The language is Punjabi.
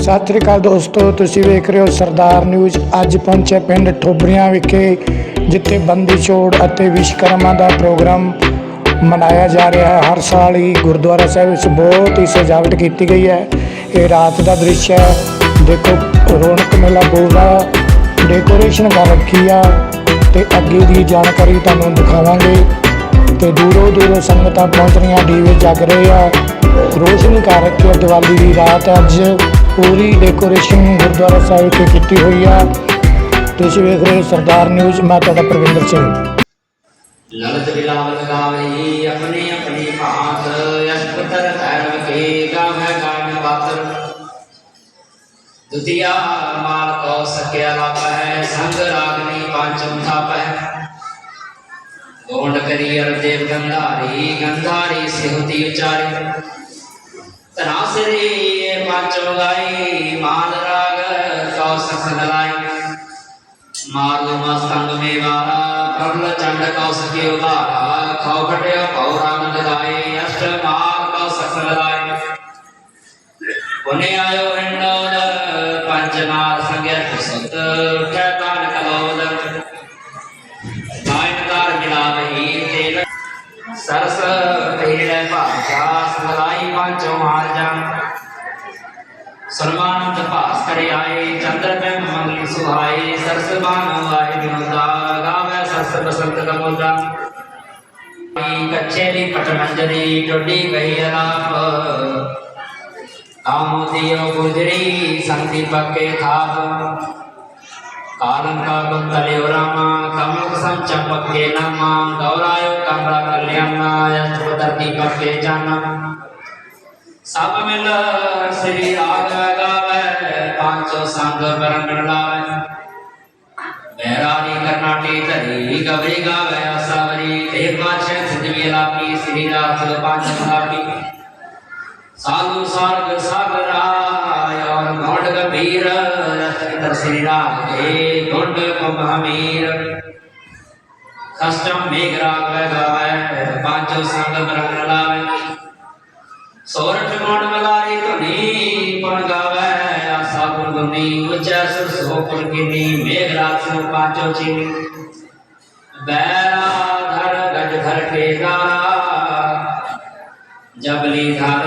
ਸਤਿ ਸ੍ਰੀ ਅਕਾਲ ਦੋਸਤੋ, ਤੁਸੀਂ ਵੇਖ ਰਹੇ ਹੋ ਸਰਦਾਰ ਨਿਊਜ਼। ਅੱਜ ਪਹੁੰਚੇ ਪਿੰਡ ਠੋਬਰੀਆਂ ਵਿਖੇ, ਜਿੱਥੇ ਬੰਦੀ ਛੋੜ ਅਤੇ ਵਿਸ਼ਕਰਮਾ ਦਾ ਪ੍ਰੋਗਰਾਮ ਮਨਾਇਆ ਜਾ ਰਿਹਾ ਹੈ। ਹਰ ਸਾਲ ਹੀ ਗੁਰਦੁਆਰਾ ਸਾਹਿਬ ਵਿੱਚ ਬਹੁਤ ਹੀ ਸਜਾਵਟ ਕੀਤੀ ਗਈ ਹੈ। ਇਹ ਰਾਤ ਦਾ ਦ੍ਰਿਸ਼ ਹੈ। ਦੇਖੋ, ਰੌਣਕ ਮੇਲਾ ਪੂਰਾ ਡੈਕੋਰੇਸ਼ਨ ਕਰ ਰੱਖੀ ਆ ਤੇ ਅੱਗੇ ਦੀ ਜਾਣਕਾਰੀ ਤੁਹਾਨੂੰ ਦਿਖਾਵਾਂਗੇ। ਤੇ ਦੂਰੋਂ ਦੂਰੋਂ ਸੰਗਤਾਂ ਪਹੁੰਚ ਰਹੀਆਂ ਦੀਵੇ ਜਗ ਰਹੇ ਆ। ਰੋਸ਼ਨੀ ਕਰ ਰੱਖੀ ਆ ਦੀਵਾਲੀ ਦੀ ਰਾਤ। ਅੱਜ ਪੂਰੀ ਡੈਕੋਰੇਸ਼ਨ ਗੁਰਦੁਆਰਾ ਸਾਹਿਬ ਤੇ ਕੀਤੀ ਹੋਈ ਆ। ਤੁਸੀਂ ਵੇਖ ਰਹੇ ਹੋ ਸਰਦਾਰ ਨਿਊਜ਼, ਮੈਂ ਤੁਹਾਡਾ ਪ੍ਰਵਿੰਦਰ ਸਿੰਘ। ਲਲਤ ਬਿਲਾਵਲ ਗਾਵਈ ਆਪਣੀ ਆਪਣੀ ਭਾਂਤ ਯਸ ਪੁੱਤਰ ਕੇ ਗਾਵੇ ਗਾਣ ਬਾਤਰ ਦੁਤੀਆ ਮਾਲ ਕੋ ਸਕਿਆ ਲਾਪ ਹੈ ਸੰਗ ਰਾਗਨੀ ਪੰਚਮ ਥਾਪ। ਹੈ ਗੋਂਡ ਕਰੀ ਅਰ ਦੇਵ ਗੰਧਾਰੀ ਗੰਧਾਰੀ ਸਿਹੁਤੀ ਉਚਾਰੀ। ਤਨਾਸਰੀ ਇਹ ਪੰਚਮ ਗਾਈ ਮਾਲ ਰਾਗ ਕੋ ਸਖ ਨਲਾਈ। ਮਾਰੂ ਮਸਤੰਗ ਮੇਵਾਰਾ ਪ੍ਰਬਲ ਚੰਡ ਕਉ ਸਕੇ ਉਧਾਰਾ। ਖਉ ਖਟਿਆ ਭਉ ਰੰਗ ਲਗਾਏ, ਅਸ਼ਟ ਮਾਰ ਕਉ ਸਫਲ ਲਾਏ ਪੁਨੇ ਆਇਓ ਹਿੰਡੋਦ ਪੰਜ ਨਾਰ ਸੰਗਿਆ ਸੁਤ ਉਠੈ ਤੇਰੇ ਭਾਸ਼ਾ ਸਮਲਾਈ ਪੰਚੋ ਮਾਰ ਜਨ ਸਨਮਾਨੰਦ ਭਾਸ ਕਰੇ ਆਏ ਚੰਦਰ ਬਿੰਬ ਮੰਗਲੀ ਸੁਹਾਏ ਸਰਸ ਵਾਹਿ ਵਿਨੋਦਾ ਗਾਵੇ ਸਰਸ ਬਸੰਤ ਕਮੋਦਾ ਕੱਚੇ ਦੀ ਪਟ ਟੋਡੀ ਗਈ ਅਲਾਪ ਆਮੋਦੀਓ ਗੁਜਰੀ ਸੰਤੀ ਪੱਕੇ ਥਾਪ ਕਾਲਨ ਕਾ ਗੁੰਤਲੇ ਰਾਮਾ ਕਮੁਕ ਸੰਚਪਕੇ ਨਾਮਾ ਗੌਰਾਇਓ ਕਮਰਾ ਕਲਿਆਣਾ ਅਸ਼ਟਪਦਰ ਦੀ ਪੱਕੇ ਜਾਨਾ ਸਭ ਮਿਲ ਸ੍ਰੀ ਰਾਗ ਗਾਵੇ ਪਾਂਚੋ ਸੰਗ ਬਰੰਗਣ ਲਾਵੇ ਬੈਰਾਰੀ ਕਰਨਾਟੀ ਧਰੀ ਗਵਰੀ ਗਾਵੇ ਆਸਾਵਰੀ ਤੇ ਪਾਛੇ ਸਿਧਵੀ ਲਾਪੀ, ਸ੍ਰੀ ਰਾਸ ਪੰਜ ਲਾਪੀ। ਸਾਧੂ ਸਾਰਗ ਸਾਗਰਾ ਔਰ ਗੋਂਡ ਗੰਭੀਰ ਰਤਨ ਸ੍ਰੀ ਰਾਗ ਦੇ ਗੋਂਡ ਕੁਮਹਮੀਰ ਕਸ਼ਟਮ ਮੇਘ ਰਾਗ ਗਾਵੇ ਪਾਂਚੋ ਸੰਗ ਬਰੰਗਣ ਲਾਵੇ ਸੋਰਠ ਗੁਣ ਮਲਾਰੀ ਧੁਨੀ ਪਣ ਗਾਵੇ, ਆਸਾ ਗੁਣ ਗੁਨੀ ਉਚੈ ਸੁਰ ਸੋ ਪੁਰ ਕਿਨੀ, ਮੇਘ ਰਾਤ ਸੋ ਪਾਚੋ ਚੀਨੀ। ਬੈਰਾ ਧਰ ਗਜ ਧਰ ਕੇ ਗਾਰਾ ਜਬਲੀ ਧਰ